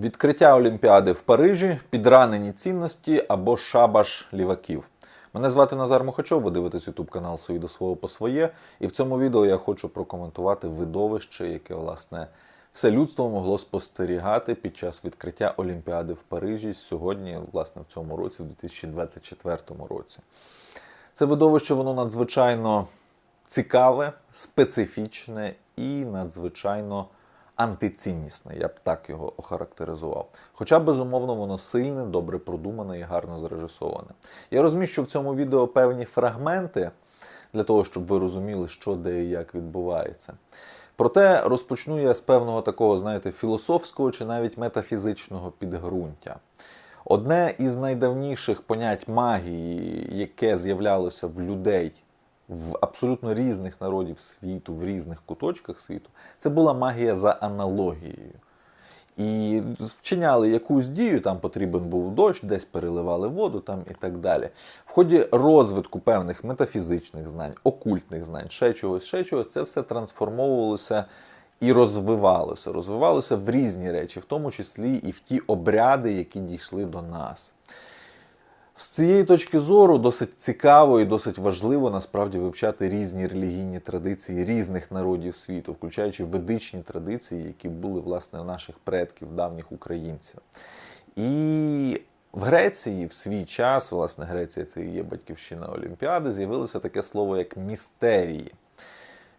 Відкриття Олімпіади в Парижі, підранені цінності або шабаш ліваків. Мене звати Назар Мухачов, ви дивитесь YouTube канал «Свої до свого по своє. І в цьому відео я хочу прокоментувати видовище, яке, власне, все людство могло спостерігати під час відкриття Олімпіади в Парижі сьогодні, власне, в цьому році, в 2024 році. Це видовище, воно надзвичайно цікаве, специфічне і надзвичайно антиціннісне, я б так його охарактеризував. Хоча, безумовно, воно сильне, добре продумане і гарно зрежисоване. Я розміщу в цьому відео певні фрагменти для того, щоб ви розуміли, що де і як відбувається. Проте розпочну я з певного такого, знаєте, філософського чи навіть метафізичного підґрунтя. Одне із найдавніших понять магії, яке з'являлося в людей в абсолютно різних народів світу, в різних куточках світу, це була магія за аналогією. І вчиняли якусь дію, там потрібен був дощ, десь переливали воду там і так далі. В ході розвитку певних метафізичних знань, окультних знань, ще чогось, ще чогось, це все трансформовувалося і розвивалося. Розвивалося в різні речі, в тому числі і в ті обряди, які дійшли до нас. З цієї точки зору досить цікаво і досить важливо насправді вивчати різні релігійні традиції різних народів світу, включаючи ведичні традиції, які були власне у наших предків, давніх українців. І в Греції в свій час, власне, Греція це і є батьківщина Олімпіади, з'явилося таке слово як містерії.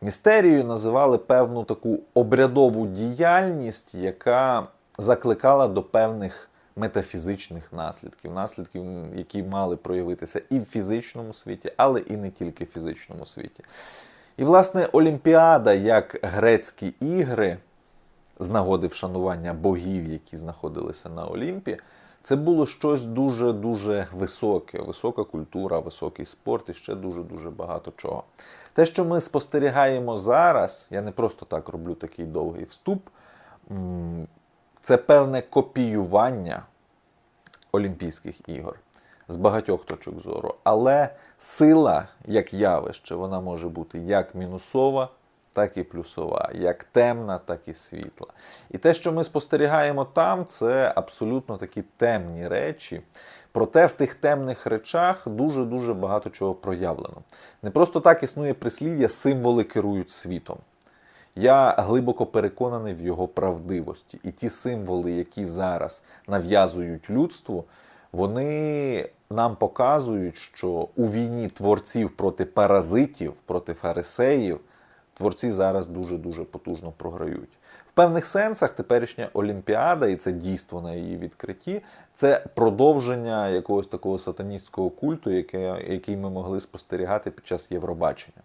Містерією називали певну таку обрядову діяльність, яка закликала до певних метафізичних наслідків, наслідків, які мали проявитися і в фізичному світі, але і не тільки в фізичному світі. І, власне, Олімпіада, як грецькі ігри, з нагоди вшанування богів, які знаходилися на Олімпі, це було щось дуже-дуже високе, висока культура, високий спорт і ще дуже-дуже багато чого. Те, що ми спостерігаємо зараз, я не просто так роблю такий довгий вступ, це певне копіювання Олімпійських ігор з багатьох точок зору. Але сила, як явище, вона може бути як мінусова, так і плюсова, як темна, так і світла. І те, що ми спостерігаємо там, це абсолютно такі темні речі. Проте в тих темних речах дуже-дуже багато чого проявлено. Не просто так існує прислів'я, символи керують світом. Я глибоко переконаний в його правдивості. І ті символи, які зараз нав'язують людству, вони нам показують, що у війні творців проти паразитів, проти фарисеїв, творці зараз дуже-дуже потужно програють. В певних сенсах теперішня Олімпіада, і це дійство на її відкритті, це продовження якогось такого сатаністського культу, який ми могли спостерігати під час Євробачення.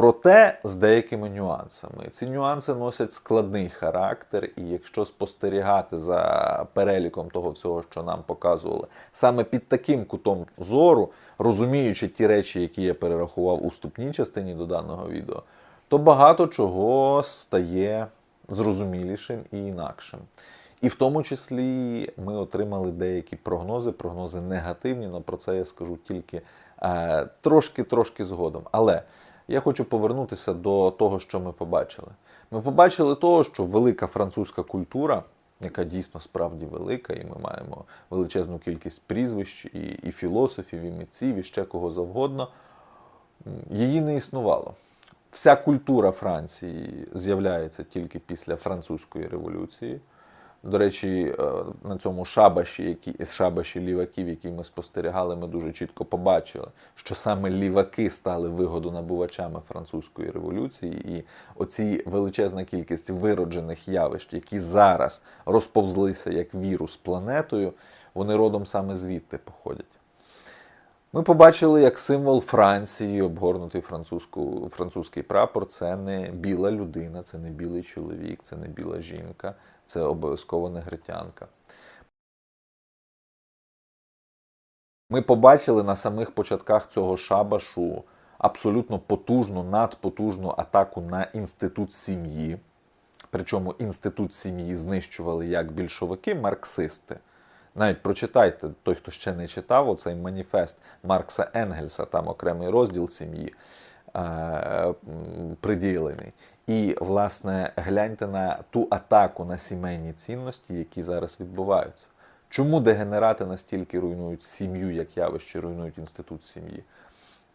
Проте з деякими нюансами. Ці нюанси носять складний характер, і якщо спостерігати за переліком того всього, що нам показували, саме під таким кутом зору, розуміючи ті речі, які я перерахував у вступній частині до даного відео, то багато чого стає зрозумілішим і інакшим. І в тому числі ми отримали деякі прогнози, прогнози негативні, але про це я скажу тільки трошки-трошки згодом. Але я хочу повернутися до того, що ми побачили. Ми побачили того, що велика французька культура, яка дійсно справді велика, і ми маємо величезну кількість прізвищ, і, і філософів, і митців, і ще кого завгодно, її не існувало. Вся культура Франції з'являється тільки після французької революції. До речі, на цьому шабаші, які, шабаші ліваків, які ми спостерігали, ми дуже чітко побачили, що саме ліваки стали вигодонабувачами французької революції, і оці величезна кількість вироджених явищ, які зараз розповзлися як вірус планетою, вони родом саме звідти походять. Ми побачили, як символ Франції, обгорнутий французький прапор, це не біла людина, це не білий чоловік, це не біла жінка, це обов'язково негритянка. Ми побачили на самих початках цього шабашу абсолютно потужну, надпотужну атаку на інститут сім'ї. Причому інститут сім'ї знищували як більшовики, марксисти. Навіть прочитайте, той, хто ще не читав, оцей маніфест Маркса Енгельса, там окремий розділ сім'ї е, приділений. І, власне, гляньте на ту атаку на сімейні цінності, які зараз відбуваються. Чому дегенерати настільки руйнують сім'ю, як явище, руйнують інститут сім'ї?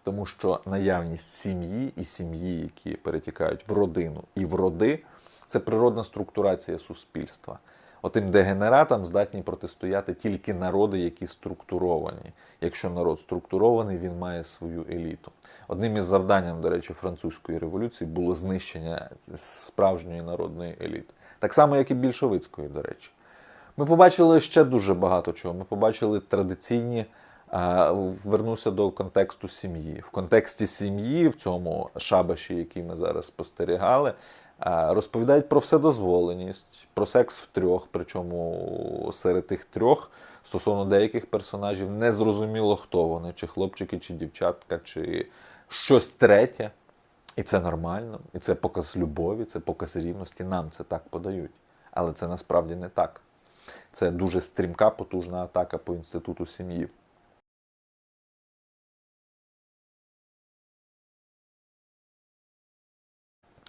Тому що наявність сім'ї і сім'ї, які перетікають в родину і в роди, це природна структурація суспільства. Отим дегенератам здатні протистояти тільки народи, які структуровані. Якщо народ структурований, він має свою еліту. Одним із завданням, до речі, французької революції було знищення справжньої народної еліти. Так само, як і більшовицької, до речі. Ми побачили ще дуже багато чого. Ми побачили традиційні. Вернуся до контексту сім'ї. В контексті сім'ї, в цьому шабаші, який ми зараз спостерігали, розповідають про вседозволеність, про секс в трьох. Причому серед тих трьох стосовно деяких персонажів не зрозуміло, хто вони, чи хлопчики, чи дівчатка, чи щось третє. І це нормально, і це показ любові, це показ рівності. Нам це так подають. Але це насправді не так. Це дуже стрімка, потужна атака по інституту сім'ї.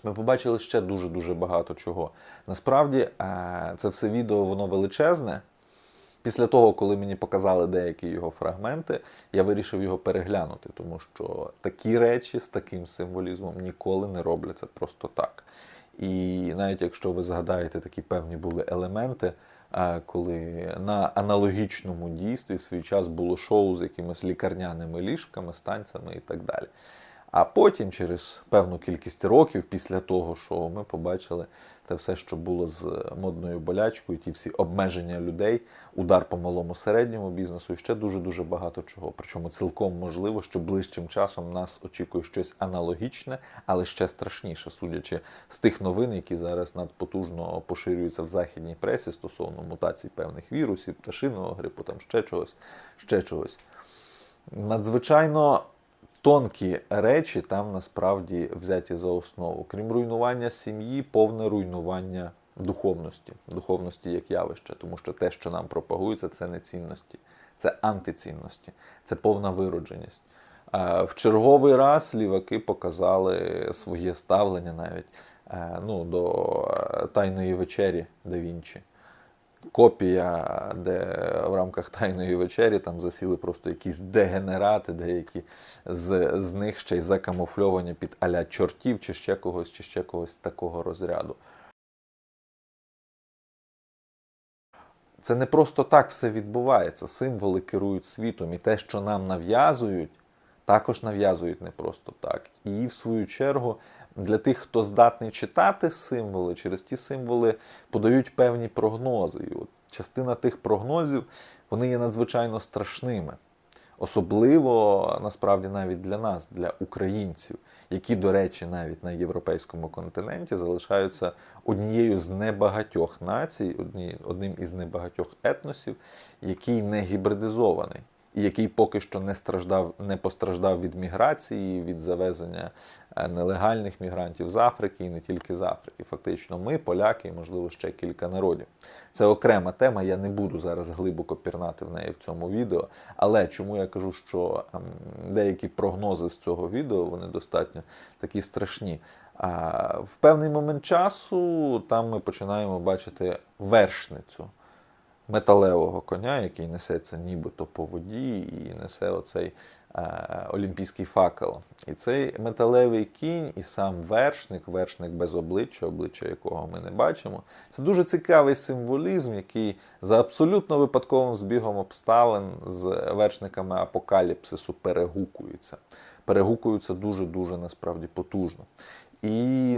Ми побачили ще дуже-дуже багато чого. Насправді, е, це все відео воно величезне. Після того, коли мені показали деякі його фрагменти, я вирішив його переглянути, тому що такі речі з таким символізмом ніколи не робляться просто так. І навіть якщо ви згадаєте, такі певні були елементи, е, коли на аналогічному дійстві в свій час було шоу з якимись лікарняними ліжками, станцями і так далі. А потім, через певну кількість років, після того, що ми побачили те все, що було з модною болячкою, ті всі обмеження людей, удар по малому середньому бізнесу і ще дуже дуже багато чого. Причому цілком можливо, що ближчим часом нас очікує щось аналогічне, але ще страшніше, судячи з тих новин, які зараз надпотужно поширюються в західній пресі стосовно мутацій певних вірусів, пташиного грипу, там ще чогось, ще чогось. Надзвичайно тонкі речі там насправді взяті за основу. Крім руйнування сім'ї, повне руйнування духовності, духовності як явище, тому що те, що нам пропагується, це не цінності, це антицінності, це повна виродженість. Е, В черговий раз ліваки показали своє ставлення навіть е, ну, до е, Тайної вечері да Вінчі копія, де в рамках Тайної вечері там засіли просто якісь дегенерати, деякі з, з них ще й закамуфльовані під аля чортів, чи ще когось, чи ще когось такого розряду. Це не просто так все відбувається. Символи керують світом, і те, що нам нав'язують, також нав'язують не просто так. І в свою чергу для тих, хто здатний читати символи, через ті символи подають певні прогнози. І от частина тих прогнозів вони є надзвичайно страшними. Особливо насправді навіть для нас, для українців, які, до речі, навіть на європейському континенті залишаються однією з небагатьох націй, одним із небагатьох етносів, який не гібридизований який поки що не страждав, не постраждав від міграції, від завезення е, нелегальних мігрантів з Африки і не тільки з Африки. Фактично, ми, поляки, і можливо ще кілька народів. Це окрема тема. Я не буду зараз глибоко пірнати в неї в цьому відео. Але чому я кажу, що ем, деякі прогнози з цього відео вони достатньо такі страшні. А в певний момент часу там ми починаємо бачити вершницю металевого коня, який несеться нібито по воді, і несе оцей е, олімпійський факел. І цей металевий кінь, і сам вершник, вершник без обличчя, обличчя якого ми не бачимо. Це дуже цікавий символізм, який за абсолютно випадковим збігом обставин з вершниками апокаліпсису перегукується. Перегукуються дуже-дуже насправді потужно. І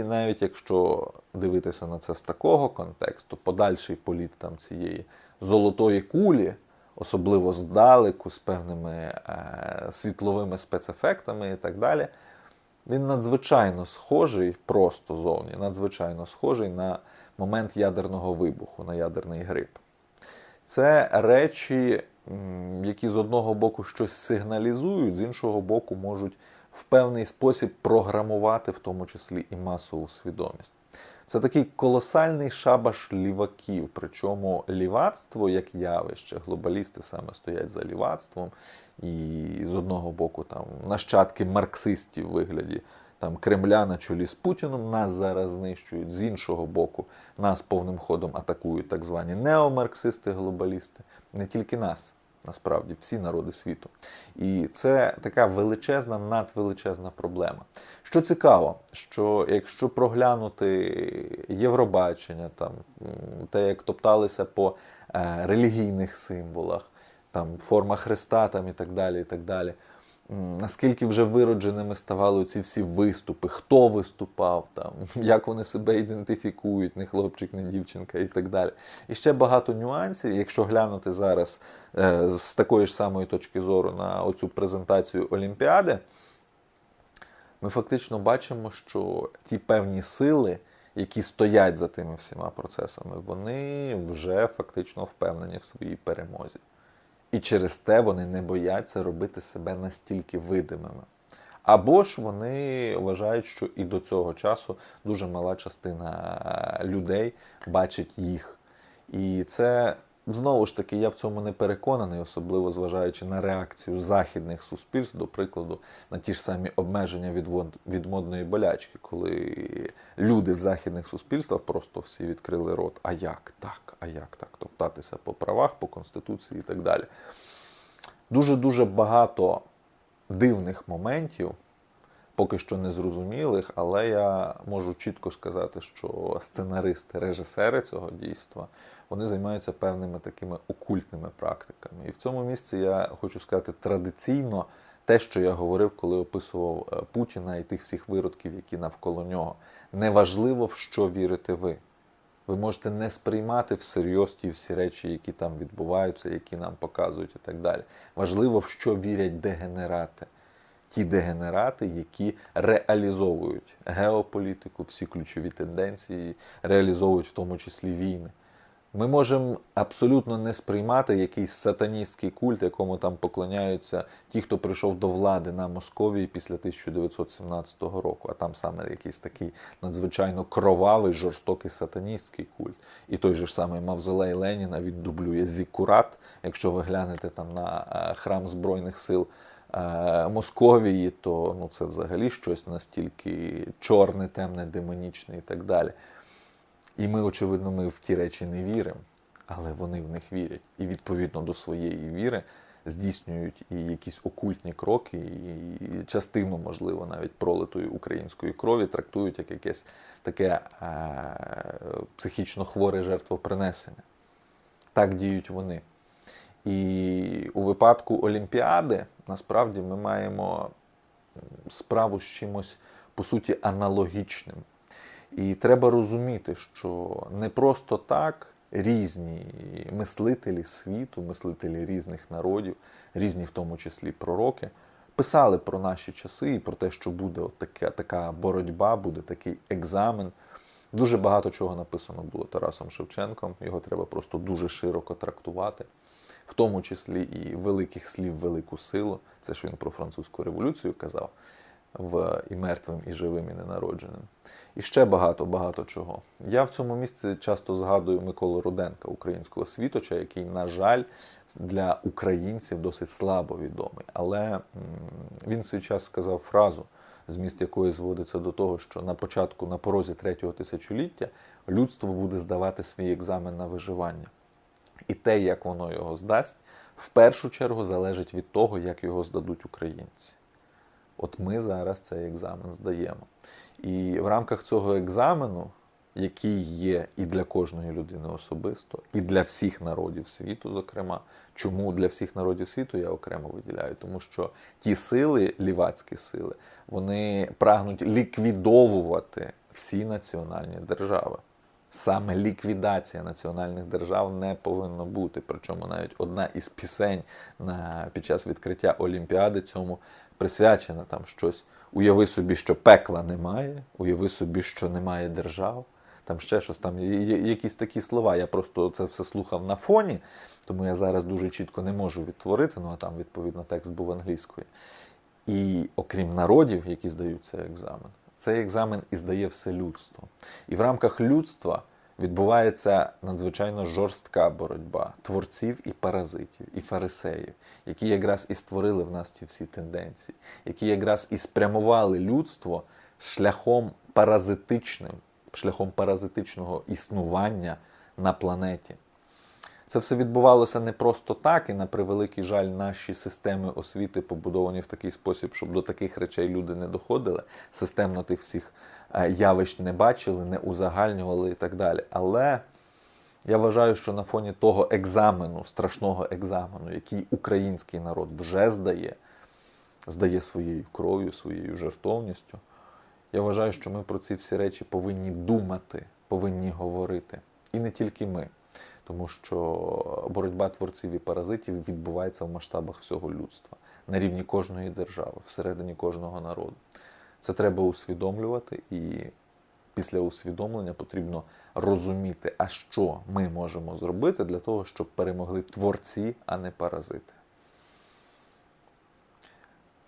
навіть якщо дивитися на це з такого контексту, подальший політ там цієї золотої кулі, особливо здалеку, з певними е, світловими спецефектами і так далі, він надзвичайно схожий, просто зовні, надзвичайно схожий на момент ядерного вибуху, на ядерний грип. Це речі, які з одного боку щось сигналізують, з іншого боку, можуть в певний спосіб програмувати, в тому числі і масову свідомість. Це такий колосальний шабаш ліваків. Причому лівацтво як явище, глобалісти саме стоять за лівацтвом, і з одного боку там нащадки марксистів в вигляді там Кремля на чолі з Путіном нас зараз знищують. З іншого боку, нас повним ходом атакують так звані неомарксисти-глобалісти. Не тільки нас, насправді, всі народи світу. І це така величезна, надвеличезна проблема. Що цікаво, що якщо проглянути Євробачення, там те, як топталися по е, релігійних символах, там форма Христа там і так далі, і так далі. Наскільки вже виродженими ставали ці всі виступи, хто виступав, там, як вони себе ідентифікують, не хлопчик, не дівчинка і так далі. І ще багато нюансів. Якщо глянути зараз е, з такої ж самої точки зору на оцю презентацію Олімпіади, ми фактично бачимо, що ті певні сили, які стоять за тими всіма процесами, вони вже фактично впевнені в своїй перемозі. І через те вони не бояться робити себе настільки видимими. Або ж вони вважають, що і до цього часу дуже мала частина людей бачить їх. І це знову ж таки, я в цьому не переконаний, особливо зважаючи на реакцію західних суспільств, до прикладу, на ті ж самі обмеження від, від модної болячки, коли люди в західних суспільствах просто всі відкрили рот. А як так? А як так? Топтатися по правах, по конституції і так далі. Дуже дуже багато дивних моментів, поки що незрозумілих, але я можу чітко сказати, що сценаристи, режисери цього дійства вони займаються певними такими окультними практиками. І в цьому місці я хочу сказати традиційно те, що я говорив, коли описував е, Путіна і тих всіх виродків, які навколо нього. Неважливо, в що вірите ви. Ви можете не сприймати всерйоз ті всі речі, які там відбуваються, які нам показують і так далі. Важливо, в що вірять дегенерати. Ті дегенерати, які реалізовують геополітику, всі ключові тенденції, реалізовують в тому числі війни. Ми можемо абсолютно не сприймати якийсь сатаністський культ, якому там поклоняються ті, хто прийшов до влади на Московії після 1917 року, а там саме якийсь такий надзвичайно кровавий, жорстокий сатаністський культ. І той же ж самий Мавзолей Леніна він дублює Зікурат, якщо ви глянете там на е, храм Збройних сил. Е, Московії, то ну це взагалі щось настільки чорне, темне, демонічне і так далі. І ми, очевидно, ми в ті речі не віримо, але вони в них вірять. І відповідно до своєї віри здійснюють і якісь окультні кроки, і частину, можливо, навіть пролитої української крові трактують як якесь таке е- психічно хворе жертвопринесення. Так діють вони. І у випадку Олімпіади насправді ми маємо справу з чимось по суті аналогічним. І треба розуміти, що не просто так різні мислителі світу, мислителі різних народів, різні в тому числі пророки, писали про наші часи і про те, що буде от таке, така боротьба, буде такий екзамен. Дуже багато чого написано було Тарасом Шевченком. Його треба просто дуже широко трактувати, в тому числі і великих слів, велику силу. Це ж він про французьку революцію казав в і мертвим, і живим, і ненародженим. І ще багато-багато чого. Я в цьому місці часто згадую Миколу Руденка, українського світоча, який, на жаль, для українців досить слабо відомий. Але він в свій час сказав фразу, зміст якої зводиться до того, що на початку, на порозі третього тисячоліття, людство буде здавати свій екзамен на виживання. І те, як воно його здасть, в першу чергу залежить від того, як його здадуть українці. От ми зараз цей екзамен здаємо. І в рамках цього екзамену, який є і для кожної людини особисто, і для всіх народів світу, зокрема, чому для всіх народів світу я окремо виділяю? Тому що ті сили, лівацькі сили, вони прагнуть ліквідовувати всі національні держави. Саме ліквідація національних держав не повинно бути. Причому навіть одна із пісень на, під час відкриття Олімпіади цьому присвячена там щось. Уяви собі, що пекла немає, уяви собі, що немає держав. Там ще щось, там є- якісь такі слова. Я просто це все слухав на фоні, тому я зараз дуже чітко не можу відтворити. Ну а там, відповідно, текст був англійською. І окрім народів, які здають цей екзамен, цей екзамен і здає все людство. І в рамках людства відбувається надзвичайно жорстка боротьба творців і паразитів, і фарисеїв, які якраз і створили в нас ті всі тенденції, які якраз і спрямували людство шляхом паразитичним, шляхом паразитичного існування на планеті. Це все відбувалося не просто так, і на превеликий жаль, наші системи освіти побудовані в такий спосіб, щоб до таких речей люди не доходили, системно тих всіх е, явищ не бачили, не узагальнювали і так далі. Але я вважаю, що на фоні того екзамену, страшного екзамену, який український народ вже здає, здає своєю кров'ю, своєю жертовністю, я вважаю, що ми про ці всі речі повинні думати, повинні говорити. І не тільки ми. Тому що боротьба творців і паразитів відбувається в масштабах всього людства, на рівні кожної держави, всередині кожного народу. Це треба усвідомлювати, і після усвідомлення потрібно розуміти, а що ми можемо зробити для того, щоб перемогли творці, а не паразити.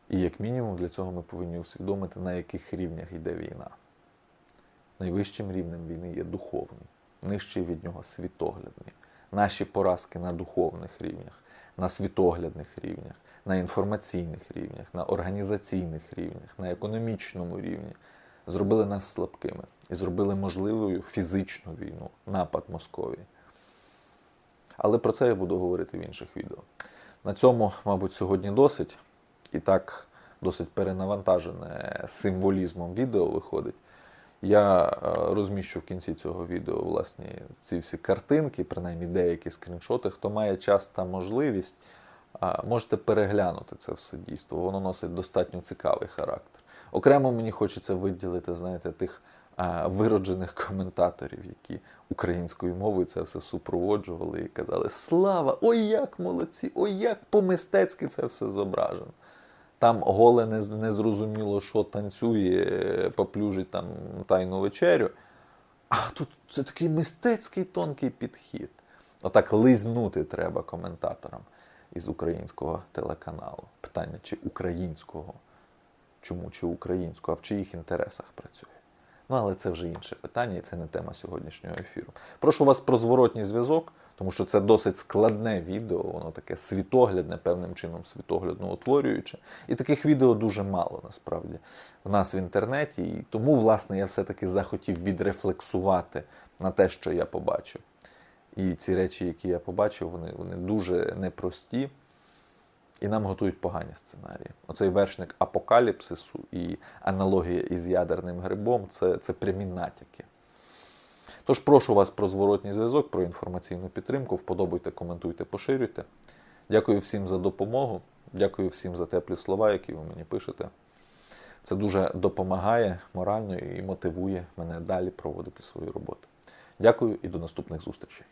І як мінімум для цього ми повинні усвідомити, на яких рівнях йде війна. Найвищим рівнем війни є духовний, нижчий від нього світоглядний. Наші поразки на духовних рівнях, на світоглядних рівнях, на інформаційних рівнях, на організаційних рівнях, на економічному рівні зробили нас слабкими і зробили можливою фізичну війну, напад Московії. Але про це я буду говорити в інших відео. На цьому, мабуть, сьогодні досить. І так досить перенавантажене символізмом відео виходить. Я е, розміщу в кінці цього відео власні ці всі картинки, принаймні деякі скріншоти. Хто має час та можливість, можете переглянути це все дійство. Воно носить достатньо цікавий характер. Окремо мені хочеться виділити, знаєте, тих вироджених коментаторів, які українською мовою це все супроводжували і казали: Слава! Ой, як молодці! Ой, як по-мистецьки це все зображено. Там голе не, не зрозуміло, що танцює, поплюжить там тайну вечерю. А тут це такий мистецький тонкий підхід. Отак лизнути треба коментаторам із українського телеканалу. Питання, чи українського? Чому чи українського, а в чиїх інтересах працює? Ну, але це вже інше питання, і це не тема сьогоднішнього ефіру. Прошу вас про зворотній зв'язок, тому що це досить складне відео, воно таке світоглядне, певним чином світоглядно утворююче. І таких відео дуже мало насправді в нас в інтернеті. І тому, власне, я все-таки захотів відрефлексувати на те, що я побачив. І ці речі, які я побачив, вони, вони дуже непрості. І нам готують погані сценарії. Оцей вершник апокаліпсису і аналогія із ядерним грибом це, це прямі натяки. Тож прошу вас про зворотній зв'язок, про інформаційну підтримку. Вподобайте, коментуйте, поширюйте. Дякую всім за допомогу. Дякую всім за теплі слова, які ви мені пишете. Це дуже допомагає морально і мотивує мене далі проводити свою роботу. Дякую і до наступних зустрічей.